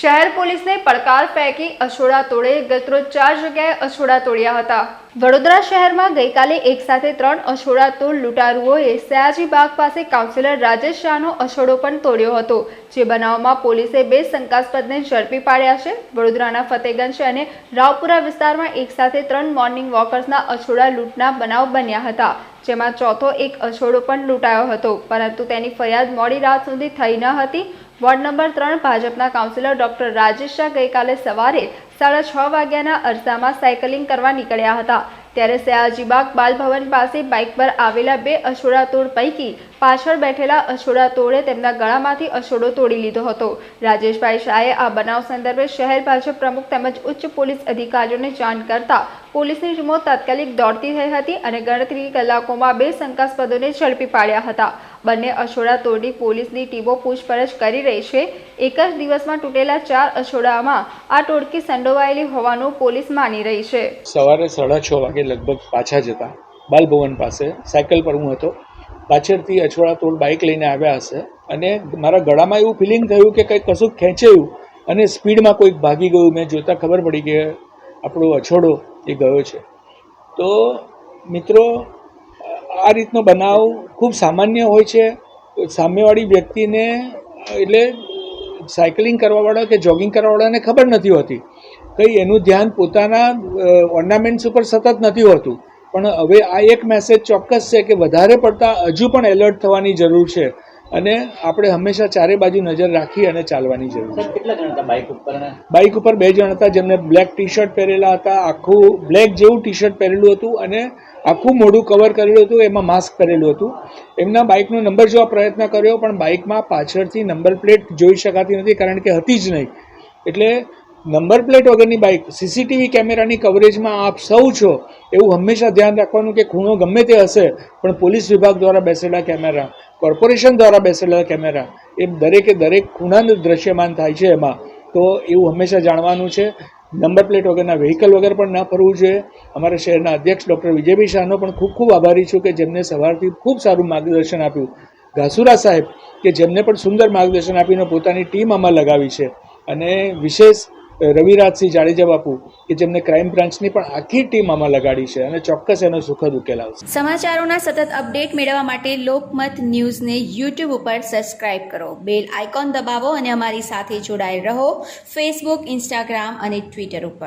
શહેર પોલીસને પડકાર ફેંકી અછોડા તોડે ગતરો ચાર જગ્યાએ અછોડા તોડ્યા હતા. વડોદરા શહેરમાં ગઈકાલે એક સાથે ત્રણ અછોડા તોડ લૂંટારુઓએ સયાજી બાગ પાસે કાઉન્સિલર રાજેશ શાહનો અછોડો પણ તોડ્યો હતો, જે બનાવમાં પોલીસે બે શંકાસ્પદને ઝડપી પાડ્યા છે. વડોદરાના ફતેગંજ અને રાવપુરા વિસ્તારમાં એક સાથે ત્રણ મોર્નિંગ વોકર્સના અછોડા લૂંટના બનાવ બન્યા હતા, જેમાં ચોથો એક અછોડો પણ લૂંટાયો હતો, પરંતુ તેની ફરિયાદ મોડી રાત સુધી થઈ ન હતી. વોર્ડ નંબર ત્રણ ભાજપના કાઉન્સિલર ડોક્ટર રાજેશ શાહ ગઈકાલે સવારે સાડા છ વાગ્યાના અરસામાં સાયકલિંગ કરવા નીકળ્યા હતા. ત્યારે સયાજીબાગ બાલભવન પાસે બાઇક પર આવેલા બે અછોડા તોડ પૈકી પાછળ બેઠેલા અછોડા તોડે તેમના ગળામાંથી અછોડો તોડી લીધો હતો. રાજેશભાઈ શાહે આ બનાવ સંદર્ભે શહેર ભાજપ પ્રમુખ તેમજ ઉચ્ચ પોલીસ અધિકારીઓને જાણ કરતા પોલીસની ટીમો તાત્કાલિક દોડતી થઈ હતી અને ગણતરી કલાકોમાં બે શંકાસ્પદોને ઝડપી પાડ્યા હતા. બંને અછોડા તોડી પોલીસની ટીમો પૂછપરછ કરી રહી છે. એક જ દિવસમાં તૂટેલા ચાર અછોડામાં આ ટોળકી સંડોવાયેલી હોવાનું પોલીસ માની રહી છે. સવારે સાડા છ વાગે લગભગ પાછા જતા બાલભવન પાસે સાયકલ પર હું હતો. પાછળથી અછોડા તોડ બાઇક લઈને આવ્યા હશે અને મારા ગળામાં એવું ફિલિંગ થયું કે કંઈક કશુંક ખેંચાયું અને સ્પીડમાં કોઈક ભાગી ગયું. મેં જોતાં ખબર પડી કે આપણો અછોડો એ ગયો છે. તો મિત્રો આ રીતનો બનાવ ખૂબ સામાન્ય હોય છે. સામેવાળી વ્યક્તિને, એટલે સાયકલિંગ કરવાવાળા કે જોગિંગ કરવાવાળાને ખબર નથી હોતી. કંઈ એનું ધ્યાન પોતાના ઓર્નામેન્ટ્સ ઉપર સતત નથી હોતું. પણ હવે આ એક મેસેજ ચોક્કસ છે કે વધારે પડતા હજુ પણ એલર્ટ થવાની જરૂર છે. અને આપણે હંમેશા ચારે બાજુ નજર રાખી અને ચાલવાની જરૂર છે. બાઇક ઉપર બાઇક ઉપર બે જણ હતા જેમને બ્લેક ટી શર્ટ પહેરેલા હતા આખું બ્લેક જેવું ટી શર્ટ પહેરેલું હતું અને આખું મોઢું કવર કરેલું હતું એમાં માસ્ક પહેરેલું હતું. એમના બાઇકનો નંબર જોવા પ્રયત્ન કર્યો પણ બાઇકમાં પાછળથી નંબર પ્લેટ જોઈ શકાતી નથી કારણ કે હતી જ નહીં. એટલે નંબર પ્લેટ વગરની બાઇક સીસીટીવી કેમેરાની કવરેજમાં આપ સૌ છો એવું હંમેશા ધ્યાન રાખવાનું કે ખૂણો ગમે તે હશે પણ પોલીસ વિભાગ દ્વારા બેસેલા કેમેરા કોર્પોરેશન દ્વારા બેસેલા કેમેરા એ દરેકે દરેક ખૂણાનું દ્રશ્યમાન થાય છે એમાં. તો એવું હંમેશા જાણવાનું છે. નંબર પ્લેટ વગરના વ્હીકલ વગર પણ ન ફરવું જોઈએ. અમારા શહેરના અધ્યક્ષ ડૉક્ટર વિજયભાઈ શાહનો પણ ખૂબ ખૂબ આભારી છું કે જેમને સવારથી ખૂબ સારું માર્ગદર્શન આપ્યું. ઘાસુરા સાહેબ, કે જેમને પણ સુંદર માર્ગદર્શન આપીને પોતાની ટીમ આમાં લગાવી છે. અને વિશેષ રવિરાજસિંહ જાડેજા બાપુ કે જેમને ક્રાઇમ બ્રાન્ચની પણ આખી ટીમ આમાં લગાડી છે અને ચોક્કસ એનો સુખદ ઉકેલ આવશે. સમાચારોના સતત અપડેટ મેળવવા માટે લોકમત ન્યૂઝને યુટ્યુબ ઉપર સબસ્ક્રાઇબ કરો. બેલ આઇકોન દબાવો અને અમારી સાથે જોડાયેલ રહો ફેસબુક, ઇન્સ્ટાગ્રામ અને ટ્વિટર ઉપર.